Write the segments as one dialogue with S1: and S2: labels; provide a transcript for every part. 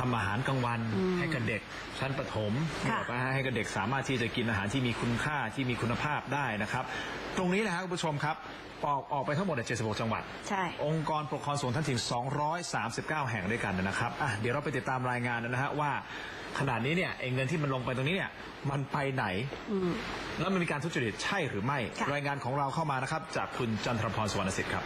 S1: ทำอาหารกลางวัน
S2: อืม
S1: ให้กับเด็กชั้นประถม
S2: ค่ะ
S1: บอกว่าให้กับเด็กสามารถที่จะกินอาหารที่มีคุณค่าที่มีคุณภาพได้นะครับ ตรงนี้นะครับคุณผู้ชมครับออกออกไปทั้งหมดใน76 จังหวัด
S2: ใช่
S1: องค์กรปกครองส่วนท้องถิ่น 239 แห่งด้วยกันนะครับอะเดี๋ยวเราไปติดตามรายงานนะฮะว่าขนาดนี้เนี่ยไอ้เงินที่มันลงไปตรงนี้เนี่ยมันไปไหน
S2: อืม
S1: แล้วมันมีการทุจริตใช่หรือไม่
S2: ค่ะ
S1: รายงานของเราเข้ามานะครับ จากคุณจันทรพรสวรรณสิทธิ์ครับ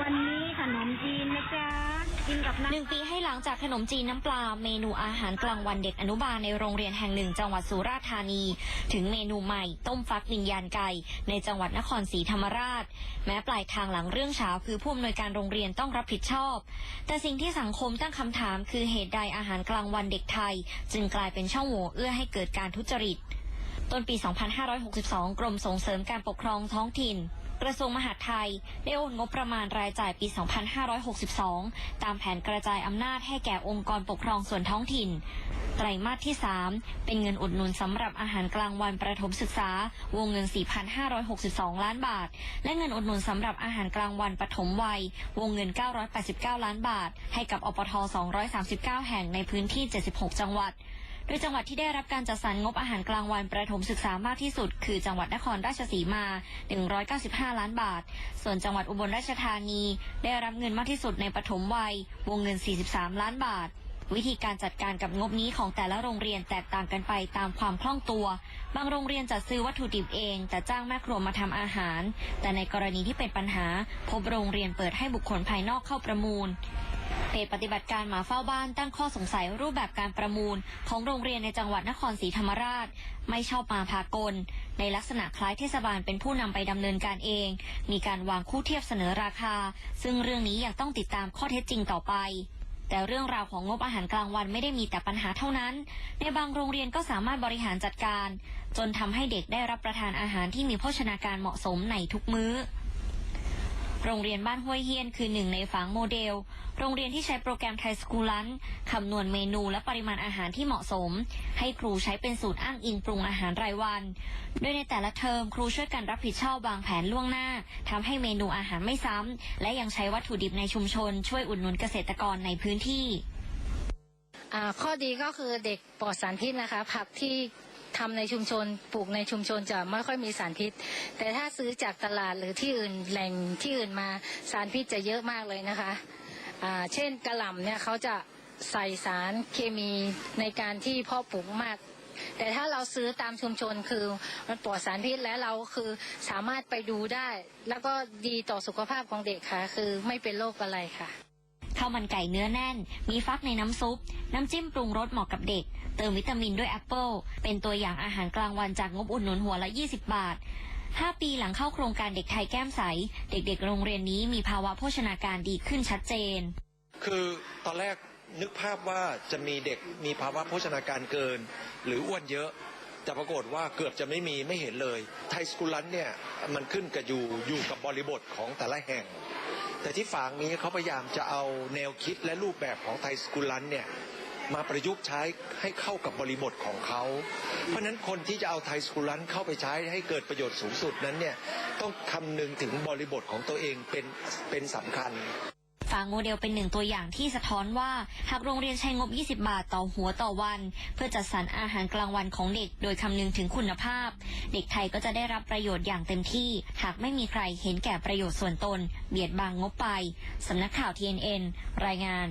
S3: วันนี้ขนมจีนนะจ๊ะ กินกับน้ำ
S4: หนึ่งปีให้หลังจากขนมจีนน้ำปลา เมนูอาหารกลางวันเด็กอนุบาลในโรงเรียนแห่งหนึ่ง จังหวัดสุราษฎร์ธานี ถึงเมนูใหม่ต้มฟักวิญญาณไก่ ในจังหวัดนครศรีธรรมราช แม้ปลายทางหลังเรื่องเช้าคือผู้อำนวยการโรงเรียนต้องรับผิดชอบ แต่สิ่งที่สังคมตั้งคำถาม คือเหตุใดอาหารกลางวันเด็กไทย จึงกลายเป็นช่องโหว่เอื้อให้เกิดการทุจริต ต้นปี 2562 กรมส่งเสริมการปกครองท้องถิ่น กระทรวงมหาดไทย ได้โอนงบประมาณรายจ่ายปี 2562 ตามแผนกระจายอำนาจให้แก่องค์กรปกครองส่วนท้องถิ่น ไตรมาสที่ 3 เป็นเงินอุดหนุนสำหรับอาหารกลางวันประถมศึกษา วงเงิน 4,562 ล้านบาท และเงินอุดหนุนสำหรับอาหารกลางวันปฐมวัย วงเงิน 989 ล้านบาท ให้กับอปท 239 แห่งในพื้นที่ 76 จังหวัด โดยจังหวัดที่ได้รับการจัดสรรงบอาหารกลางวันประถมศึกษามากที่สุด คือจังหวัดนครราชสีมา 195 ล้านบาท ส่วนจังหวัดอุบลราชธานี ได้รับเงินมากที่สุดในปฐมวัย วงเงิน 43 ล้านบาท วิธีการจัดการกับงบนี้ของแต่ละโรงเรียนแตกต่างกันไปตามความคล่องตัว บางโรงเรียนจัดซื้อวัตถุดิบเอง แต่จ้างแม่ครัวมาทำอาหาร แต่ในกรณีที่เป็นปัญหา พบโรงเรียนเปิดให้บุคคลภายนอกเข้าประมูล เพจปฏิบัติการหมาเฝ้าบ้านตั้งข้อสงสัยรูปแบบการประมูล ของโรงเรียนในจังหวัดนครศรีธรรมราช ไม่ชอบมาพากล ในลักษณะคล้ายเทศบาลเป็นผู้นำไปดำเนินการเอง มีการวางคู่เทียบเสนอราคา ซึ่งเรื่องนี้ยังต้องติดตามข้อเท็จจริงต่อไป แต่เรื่องราวของงบอาหารกลางวันไม่ได้มีแต่ปัญหาเท่านั้น ในบางโรงเรียนก็สามารถบริหารจัดการ จนทำให้เด็กได้รับประทานอาหารที่มีโภชนาการเหมาะสมในทุกมื้อ โรงเรียนบ้านห้วยเฮียนคือหนึ่งในฝังโมเดล โรงเรียนที่ใช้โปรแกรมไทยสกูลันคำนวณเมนูและปริมาณอาหารที่เหมาะสม ให้ครูใช้เป็นสูตรอ้างอิงปรุงอาหารรายวัน โดยในแต่ละเทอมครูช่วยกันรับผิดชอบวางแผนล่วงหน้าทำให้เมนูอาหารไม่ซ้ำและยังใช้วัตถุดิบในชุมชน ช่วยอุดหนุนเกษตรกรในพื้นที่
S5: ข้อดีก็คือเด็กปลอดสารพิษนะคะ ผักที่ ทำในชุมชนปลูกในชุมชนจะไม่ค่อยมีสารพิษ แต่ถ้าซื้อจากตลาดหรือที่อื่นแหล่งที่อื่นมาสารพิษจะเยอะมากเลยนะคะเช่นกระหล่ำเนี่ยเขาจะใส่สารเคมีในการที่พาะปลูกมาก แต่ถ้าเราซื้อตามชุมชนคือมันปลอดสารพิษและเราคือสามารถไปดูได้ แล้วก็ดีต่อสุขภาพของเด็กค่ะ คือไม่เป็นโรคอะไรค่ะ
S4: ข้าวมันไก่เนื้อแน่น มีฟักในน้ำซุป น้ำจิ้มปรุงรสเหมาะกับเด็ก เติมวิตามินด้วยแอปเปิลเป็นตัวอย่างอาหารกลางวันจากงบอุดหนุนหัวละ 20 บาท 5 ปีหลังเข้าโครงการเด็กไทยแก้มใส เด็กๆ โรงเรียนนี้มีภาวะโภชนาการดีขึ้นชัดเจน
S6: คือตอนแรกนึกภาพว่าจะมีเด็กมีภาวะโภชนาการเกิน หรืออ้วนเยอะแต่ปรากฏว่าเกือบจะไม่มีไม่เห็นเลย ไทยสกุลันเนี่ยมันขึ้นกับอยู่อยู่กับบริบทของแต่ละแห่ง แต่ที่ฝางนี้เขาพยายามจะเอาแนวคิดและรูปแบบของไทยสกุลันเนี่ยมาประยุกต์ใช้ให้เข้ากับบริบทของเขา เพราะฉะนั้นคนที่จะเอาไทยสกุลันเข้าไปใช้ให้เกิดประโยชน์สูงสุดนั้นเนี่ยต้องคำนึงถึงบริบทของตัวเองเป็นเป็นสำคัญ
S4: ฝางโมเดลเป็นหนึ่งตัวอย่างที่สะท้อนว่า หากโรงเรียนใช้งบ 20 บาทต่อหัวต่อวัน เพื่อจัดสรรอาหารกลางวันของเด็ก โดยคำนึงถึงคุณภาพ เด็กไทยก็จะได้รับประโยชน์อย่างเต็มที่ หากไม่มีใครเห็นแก่ประโยชน์ส่วนตน เบียดบังงบไปสำนักข่าว TNN รายงาน